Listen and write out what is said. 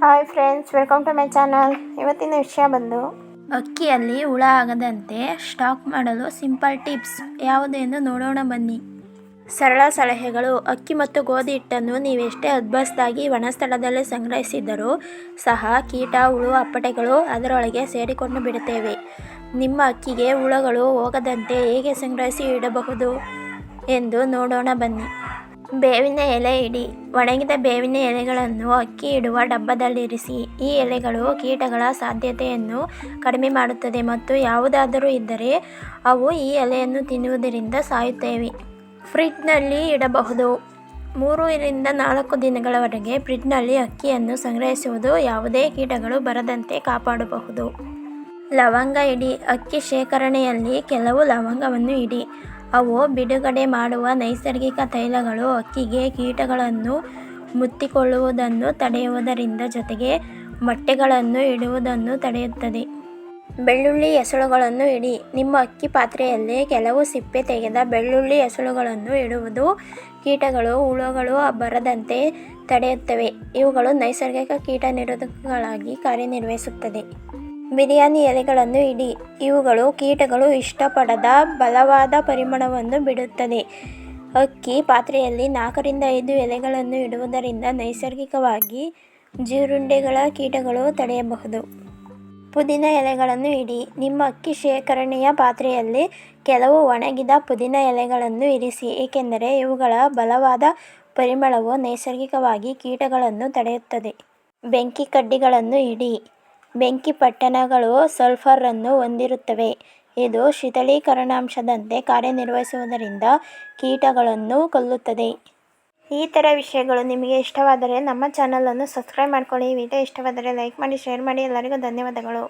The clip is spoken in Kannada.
Hi friends, welcome to my channel. ಇವತ್ತಿನ ವಿಷಯ ಬಂದು, ಅಕ್ಕಿಯಲ್ಲಿ ಹುಳ ಆಗದಂತೆ ಸ್ಟಾಕ್ ಮಾಡಲು ಸಿಂಪಲ್ ಟಿಪ್ಸ್ ಯಾವುದು ಎಂದು ನೋಡೋಣ ಬನ್ನಿ. ಸರಳ ಸಲಹೆಗಳು. ಅಕ್ಕಿ ಮತ್ತು ಗೋಧಿ ಹಿಟ್ಟನ್ನು ನೀವೆಷ್ಟೇ ಅದ್ಭಸ್ತಾಗಿ ಒಣ ಸ್ಥಳದಲ್ಲಿ ಸಂಗ್ರಹಿಸಿದರೂ ಸಹ ಕೀಟ, ಹುಳು, ಅಪ್ಪಟೆಗಳು ಅದರೊಳಗೆ ಸೇರಿಕೊಂಡು ಬಿಡುತ್ತೇವೆ. ನಿಮ್ಮ ಅಕ್ಕಿಗೆ ಹುಳಗಳು ಹೋಗದಂತೆ ಹೇಗೆ ಸಂಗ್ರಹಿಸಿ ಇಡಬಹುದು ಎಂದು ನೋಡೋಣ ಬನ್ನಿ. ಬೇವಿನ ಎಲೆ ಇಡಿ. ಒಣಗಿದ ಬೇವಿನ ಎಲೆಗಳನ್ನು ಅಕ್ಕಿ ಇಡುವ ಡಬ್ಬದಲ್ಲಿರಿಸಿ. ಈ ಎಲೆಗಳು ಕೀಟಗಳ ಸಾಧ್ಯತೆಯನ್ನು ಕಡಿಮೆ ಮಾಡುತ್ತದೆ ಮತ್ತು ಯಾವುದಾದರೂ ಇದ್ದರೆ ಅವು ಈ ಎಲೆಯನ್ನು ತಿನ್ನುವುದರಿಂದ ಸಾಯುತ್ತೇವೆ. ಫ್ರಿಡ್ಜ್ನಲ್ಲಿ ಇಡಬಹುದು. ಮೂರರಿಂದ ನಾಲ್ಕು ದಿನಗಳವರೆಗೆ ಫ್ರಿಡ್ಜ್ನಲ್ಲಿ ಅಕ್ಕಿಯನ್ನು ಸಂಗ್ರಹಿಸುವುದು ಯಾವುದೇ ಕೀಟಗಳು ಬರದಂತೆ ಕಾಪಾಡಬಹುದು. ಲವಂಗ ಇಡಿ. ಅಕ್ಕಿ ಶೇಖರಣೆಯಲ್ಲಿ ಕೆಲವು ಲವಂಗವನ್ನು ಇಡಿ. ಅವು ಬಿಡುಗಡೆ ಮಾಡುವ ನೈಸರ್ಗಿಕ ತೈಲಗಳು, ಅಕ್ಕಿಗೆ ಕೀಟಗಳನ್ನು ಮುತ್ತಿಕೊಳ್ಳುವುದನ್ನು ತಡೆಯುವುದರಿಂದ ಜೊತೆಗೆ ಮೊಟ್ಟೆಗಳನ್ನು ಇಡುವುದನ್ನು ತಡೆಯುತ್ತದೆ. ಬೆಳ್ಳುಳ್ಳಿ ಎಸಳುಗಳನ್ನು ಇಡಿ. ನಿಮ್ಮ ಅಕ್ಕಿ ಪಾತ್ರೆಯಲ್ಲಿ ಕೆಲವು ಸಿಪ್ಪೆ ತೆಗೆದ ಬೆಳ್ಳುಳ್ಳಿ ಎಸಳುಗಳನ್ನು ಇಡುವುದು ಕೀಟಗಳು, ಹುಳುಗಳು ಬರದಂತೆ ತಡೆಯುತ್ತವೆ. ಇವುಗಳು ನೈಸರ್ಗಿಕ ಕೀಟ ನಿರೋಧಕಗಳಾಗಿ ಕಾರ್ಯನಿರ್ವಹಿಸುತ್ತದೆ. ಬಿರಿಯಾನಿ ಎಲೆಗಳನ್ನು ಇಡಿ. ಇವುಗಳು ಕೀಟಗಳು ಇಷ್ಟಪಡದ ಬಲವಾದ ಪರಿಮಳವನ್ನು ಬಿಡುತ್ತದೆ. ಅಕ್ಕಿ ಪಾತ್ರೆಯಲ್ಲಿ ನಾಲ್ಕರಿಂದ ಐದು ಎಲೆಗಳನ್ನು ಇಡುವುದರಿಂದ ನೈಸರ್ಗಿಕವಾಗಿ ಜೀರುಂಡೆಗಳ ಕೀಟಗಳು ತಡೆಯಬಹುದು. ಪುದೀನ ಎಲೆಗಳನ್ನು ಇಡಿ. ನಿಮ್ಮ ಅಕ್ಕಿ ಶೇಖರಣೆಯ ಪಾತ್ರೆಯಲ್ಲಿ ಕೆಲವು ಒಣಗಿದ ಪುದೀನ ಎಲೆಗಳನ್ನು ಇರಿಸಿ, ಏಕೆಂದರೆ ಇವುಗಳ ಬಲವಾದ ಪರಿಮಳವು ನೈಸರ್ಗಿಕವಾಗಿ ಕೀಟಗಳನ್ನು ತಡೆಯುತ್ತದೆ. ಬೆಂಕಿ ಕಡ್ಡಿಗಳನ್ನು ಇಡಿ. ಬೆಂಕಿ ಪಟ್ಟಣಗಳು ಸಲ್ಫರನ್ನು ಹೊಂದಿರುತ್ತವೆ. ಇದು ಶೀತಲೀಕರಣಾಂಶದಂತೆ ಕಾರ್ಯನಿರ್ವಹಿಸುವುದರಿಂದ ಕೀಟಗಳನ್ನು ಕೊಲ್ಲುತ್ತದೆ. ಈ ಥರ ವಿಷಯಗಳು ನಿಮಗೆ ಇಷ್ಟವಾದರೆ ನಮ್ಮ ಚಾನಲನ್ನು ಸಬ್ಸ್ಕ್ರೈಬ್ ಮಾಡ್ಕೊಳ್ಳಿ. ವಿಡಿಯೋ ಇಷ್ಟವಾದರೆ ಲೈಕ್ ಮಾಡಿ, ಶೇರ್ ಮಾಡಿ. ಎಲ್ಲರಿಗೂ ಧನ್ಯವಾದಗಳು.